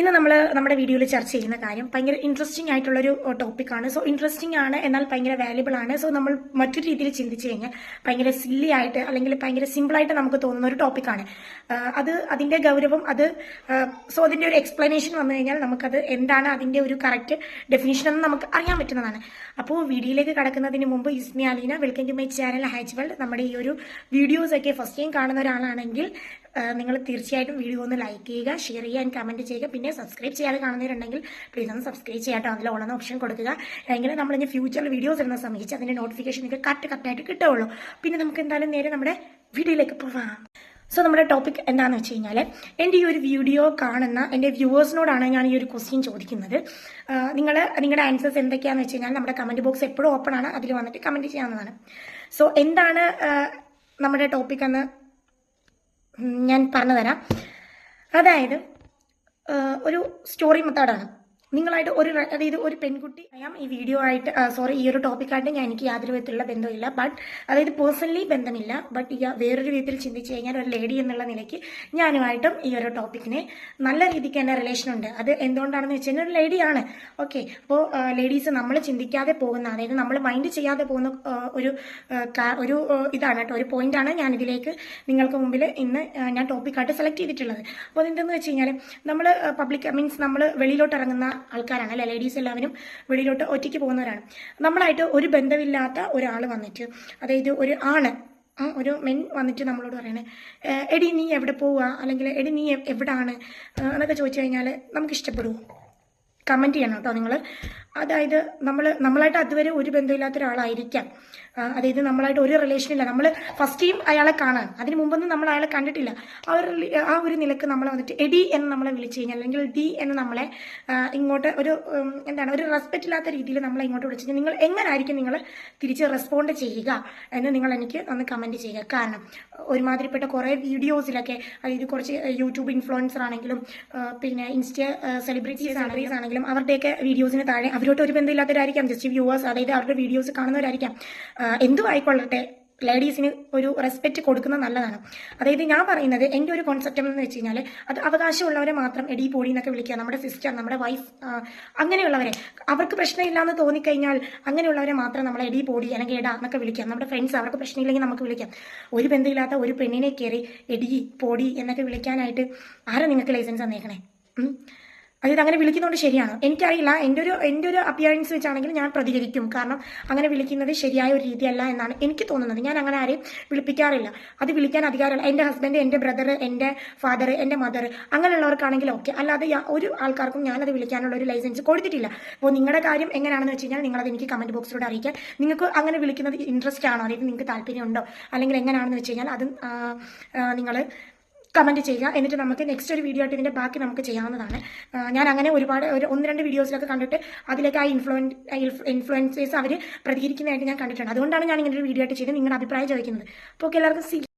ഇന്ന് നമ്മൾ നമ്മുടെ വീഡിയോയിൽ ചർച്ച ചെയ്യുന്ന കാര്യം ഭയങ്കര ഇൻട്രസ്റ്റിംഗ് ആയിട്ടുള്ളൊരു ടോപ്പിക്കാണ് സോ ഇൻട്രസ്റ്റിംഗ് ആണ് എന്നാൽ ഭയങ്കര വാല്യുബിൾ ആണ്. സോ നമ്മൾ മറ്റൊരു രീതിയിൽ ചിന്തിച്ചു കഴിഞ്ഞാൽ ഭയങ്കര സില്ലി ആയിട്ട് അല്ലെങ്കിൽ ഭയങ്കര സിമ്പിളായിട്ട് നമുക്ക് തോന്നുന്ന ഒരു ടോപ്പിക്കാണ് അത് അതിന്റെ ഗൗരവം അത് സോ അതിന്റെ ഒരു എക്സ്പ്ലനേഷൻ വന്നു കഴിഞ്ഞാൽ നമുക്കത് എന്താണ് അതിന്റെ ഒരു കറക്റ്റ് ഡെഫിനേഷൻ എന്ന് നമുക്ക് അറിയാൻ പറ്റുന്നതാണ്. അപ്പോൾ വീഡിയോയിലേക്ക് കടക്കുന്നതിന് മുമ്പ് is me Aleena welcome to my channel world നമ്മുടെ ഈ ഒരു വീഡിയോസൊക്കെ ഫസ്റ്റ് ടൈം കാണുന്ന ഒരാളാണെങ്കിൽ നിങ്ങൾ തീർച്ചയായിട്ടും വീഡിയോ ഒന്ന് ലൈക്ക് ചെയ്യുക ഷെയർ ചെയ്യുക ആൻഡ് കമന്റ് ചെയ്യുക. പിന്നെ സബ്സ്ക്രൈബ് ചെയ്യാതെ കാണുന്നവരുണ്ടെങ്കിൽ പ്ലീസ് ഒന്ന് സബ്സ്ക്രൈബ് ചെയ്യാട്ടോ. അതിൽ ഓണെന്ന ഓപ്ഷൻ കൊടുക്കുക. എങ്കിലും നമ്മൾ ഇനി ഫ്യൂച്ചറിൽ വീഡിയോസ് ഇടുന്ന സമയത്ത് അതിന്റെ നോട്ടിഫിക്കേഷൻ നിങ്ങൾക്ക് കറക്റ്റ് കറക്റ്റായിട്ട് കിട്ടുള്ളൂ പിന്നെ നമുക്ക് എന്തായാലും നേരെ നമ്മുടെ വീഡിയോയിലേക്ക് പോവാം. സോ നമ്മുടെ ടോപ്പിക് എന്താണെന്ന് വെച്ച് കഴിഞ്ഞാൽ എന്റെ ഈ ഒരു വീഡിയോ കാണുന്ന എന്റെ വ്യൂവേഴ്സിനോടാണ് ഞാൻ ഈ ഒരു ക്വസ്റ്റ്യൻ ചോദിക്കുന്നത്. നിങ്ങൾ നിങ്ങളുടെ ആൻസേഴ്സ് എന്തൊക്കെയാണെന്ന് വെച്ച് കഴിഞ്ഞാൽ നമ്മുടെ കമന്റ് ബോക്സ് എപ്പോഴും ഓപ്പൺ ആണ്. അതിൽ വന്നിട്ട് കമന്റ് ചെയ്യാവുന്നതാണ്. സോ എന്താണ് നമ്മുടെ ടോപ്പിക് എന്ന് ഞാൻ പറഞ്ഞു തരാം അതായത് ഒരു സ്റ്റോറി മെത്തേഡാണ് നിങ്ങളായിട്ട് ഒരു അതായത് ഒരു പെൺകുട്ടി. അറിയാം ഈ വീഡിയോ ആയിട്ട് സോറി ഈ ഒരു ടോപ്പിക്കായിട്ട് ഞാൻ എനിക്ക് യാതൊരു വിധത്തിലുള്ള ബന്ധമില്ല. ബട്ട് അതായത് പേഴ്സണലി ബന്ധമില്ല. ബട്ട് വേറൊരു വിധത്തിൽ ചിന്തിച്ച് കഴിഞ്ഞാൽ ഒരു ലേഡി എന്നുള്ള നിലയ്ക്ക് ഞാനുമായിട്ടും ഈ ഒരു ടോപ്പിക്കിനെ നല്ല രീതിക്ക് തന്നെ റിലേഷൻ ഉണ്ട്. അത് എന്തുകൊണ്ടാണെന്ന് വെച്ച് കഴിഞ്ഞാൽ ഒരു ലേഡിയാണ് ഓക്കെ അപ്പോൾ ലേഡീസ് നമ്മൾ ചിന്തിക്കാതെ പോകുന്ന അതായത് നമ്മൾ മൈൻഡ് ചെയ്യാതെ പോകുന്ന ഒരു ഒരു ഇതാണ് കേട്ടോ ഒരു പോയിന്റാണ് ഞാൻ ഇതിലേക്ക് നിങ്ങൾക്ക് മുമ്പിൽ ഇന്ന് ഞാൻ ടോപ്പിക്കായിട്ട് സെലക്ട് ചെയ്തിട്ടുള്ളത്. അപ്പോൾ അതെന്തെന്ന് വെച്ച് കഴിഞ്ഞാൽ നമ്മൾ പബ്ലിക് മീൻസ് നമ്മൾ വെളിയിലോട്ട് ഇറങ്ങുന്ന ആൾക്കാരാണ് അല്ലെ ലേഡീസ് എല്ലാവരും വെളിയിലോട്ട് ഒറ്റയ്ക്ക് പോകുന്നവരാണ്. നമ്മളായിട്ട് ഒരു ബന്ധമില്ലാത്ത ഒരാൾ വന്നിട്ട് അതായത് ഒരു ആണ് ഒരു മെൻ വന്നിട്ട് നമ്മളോട് പറയണേ എടി നീ എവിടെ പോവുക അല്ലെങ്കിൽ എടി നീ എവിടാണ്? എന്നൊക്കെ ചോദിച്ചു കഴിഞ്ഞാൽ നമുക്ക് ഇഷ്ടപ്പെടുമോ കമന്റ് ചെയ്യണം കേട്ടോ നിങ്ങൾ അതായത് നമ്മൾ നമ്മളായിട്ട് അതുവരെ ഒരു ബന്ധമില്ലാത്ത ഒരാളായിരിക്കാം. അതായത് നമ്മളായിട്ട് ഒരു റിലേഷൻ ഇല്ല. നമ്മൾ ഫസ്റ്റ് ടൈം അയാളെ കാണാൻ. അതിന് മുമ്പൊന്നും നമ്മൾ അയാളെ കണ്ടിട്ടില്ല. ആ ഒരു ആ ഒരു നിലയ്ക്ക് നമ്മൾ വന്നിട്ട് എഡി എന്ന് നമ്മളെ വിളിച്ചു കഴിഞ്ഞാൽ അല്ലെങ്കിൽ ഡി എന്ന് നമ്മളെ ഇങ്ങോട്ട് ഒരു എന്താണ് ഒരു റെസ്പെക്റ്റ് ഇല്ലാത്ത രീതിയിൽ നമ്മളെ ഇങ്ങോട്ട് വിളിച്ചു കഴിഞ്ഞാൽ നിങ്ങൾ എങ്ങനായിരിക്കും നിങ്ങൾ തിരിച്ച് റെസ്പോണ്ട് ചെയ്യുക എന്ന് നിങ്ങൾ എനിക്ക് ഒന്ന് കമന്റ് ചെയ്യുക. കാരണം ഒരുമാതിരിപ്പെട്ട കുറേ വീഡിയോസിലൊക്കെ അതായത് കുറച്ച് യൂട്യൂബ് ഇൻഫ്ലുവൻസർ ആണെങ്കിലും പിന്നെ ഇൻസ്റ്റ സെലിബ്രിറ്റീസ് ആണെങ്കിലും ആണെങ്കിലും അവരുടെയൊക്കെ വീഡിയോസിന് താഴെ അവരോട്ട് ഒരു ബന്ധമില്ലാത്തവരായിരിക്കാം. ജസ്റ്റ് വ്യൂവേഴ്സ് അതായത് അവരുടെ വീഡിയോസ് കാണുന്നവരായിരിക്കാം. എന്തും ആയിക്കൊള്ളട്ടെ ലേഡീസിന് ഒരു റെസ്പെക്റ്റ് കൊടുക്കുന്നത് നല്ലതാണ്. അതായത് ഞാൻ പറയുന്നത് എന്റെ ഒരു കോൺസെപ്റ്റ് എന്ന് വെച്ച് കഴിഞ്ഞാൽ അത് അവകാശമുള്ളവരെ മാത്രം എടി പോടി എന്നൊക്കെ വിളിക്കുക. നമ്മുടെ സിസ്റ്റർ നമ്മുടെ വൈഫ് അങ്ങനെയുള്ളവരെ. അവർക്ക് പ്രശ്നമില്ല പ്രശ്നമില്ലാന്ന് തോന്നിക്കഴിഞ്ഞാൽ അങ്ങനെയുള്ളവരെ മാത്രം നമ്മൾ എടി പോടി അല്ലെങ്കിൽ എടാ എന്നൊക്കെ വിളിക്കാം നമ്മുടെ ഫ്രണ്ട്സ് അവർക്ക് പ്രശ്നമില്ലെങ്കിൽ നമുക്ക് വിളിക്കാം. ഒരു ബന്ധമില്ലാത്ത ഒരു പെണ്ണിനെ കയറി എടി പോടി എന്നൊക്കെ വിളിക്കാനായിട്ട് ആരാ നിങ്ങൾക്ക് ലൈസൻസ് തന്നേക്കണേ? അതായത് അങ്ങനെ വിളിക്കുന്നതുകൊണ്ട് ശരിയാണ്. എനിക്കറിയില്ല. എന്റെ ഒരു എന്റെ ഒരു അപ്പിയറൻസ് വെച്ചാണെങ്കിൽ ഞാൻ പ്രതികരിക്കും. കാരണം അങ്ങനെ വിളിക്കുന്നത് ശരിയായ ഒരു രീതിയല്ല എന്നാണ് എനിക്ക് തോന്നുന്നത്. ഞാൻ അങ്ങനെ ആരെയും വിളിപ്പിക്കാറില്ല. അത് വിളിക്കാൻ അധികാരമില്ല എന്റെ ഹസ്ബൻഡ് എന്റെ ബ്രദർ എന്റെ ഫാദർ എന്റെ മദർ അങ്ങനെയുള്ളവർക്കാണെങ്കിൽ ഓക്കെ അല്ലാതെ ഒരു ആൾക്കാർക്കും ഞാനത് വിളിക്കാനുള്ള ഒരു ലൈസൻസ് കൊടുത്തിട്ടില്ല. അപ്പോൾ നിങ്ങളുടെ കാര്യം എങ്ങനെയാണെന്ന് വെച്ച് കഴിഞ്ഞാൽ നിങ്ങളത് എനിക്ക് കമന്റ് ബോക്സിലൂടെ അറിയിക്കാൻ. നിങ്ങൾക്ക് അങ്ങനെ വിളിക്കുന്നത് ഇൻട്രസ്റ്റ് ആണോ? അതായത് നിങ്ങൾക്ക് താല്പര്യമുണ്ടോ? അല്ലെങ്കിൽ എങ്ങനെയാണെന്ന് വെച്ച് കഴിഞ്ഞാൽ അത് നിങ്ങൾ കമന്റ് ചെയ്യുക. എന്നിട്ട് നമുക്ക് നെക്സ്റ്റ് ഒരു വീഡിയോ ആയിട്ട് ഇതിന്റെ ബാക്കി നമുക്ക് ചെയ്യാവുന്നതാണ്. ഞാൻ അങ്ങനെ ഒരുപാട് ഒരു ഒന്ന് രണ്ട് വീഡിയോസിലൊക്കെ കണ്ടിട്ട് അതിലേക്ക് ആ ഇൻഫ്ലുവൻ ഇൻഫ്ലുവൻസേഴ്സ് അവർ പ്രതികരിക്കുന്നതായിട്ട് ഞാൻ കണ്ടിട്ടുണ്ട്. അതുകൊണ്ടാണ് ഞാൻ ഇങ്ങനെ ഒരു വീഡിയോ ആയിട്ട് ചെയ്ത് നിങ്ങളുടെ അഭിപ്രായം ചോദിക്കുന്നത്. അപ്പോൾ എല്ലാവർക്കും സി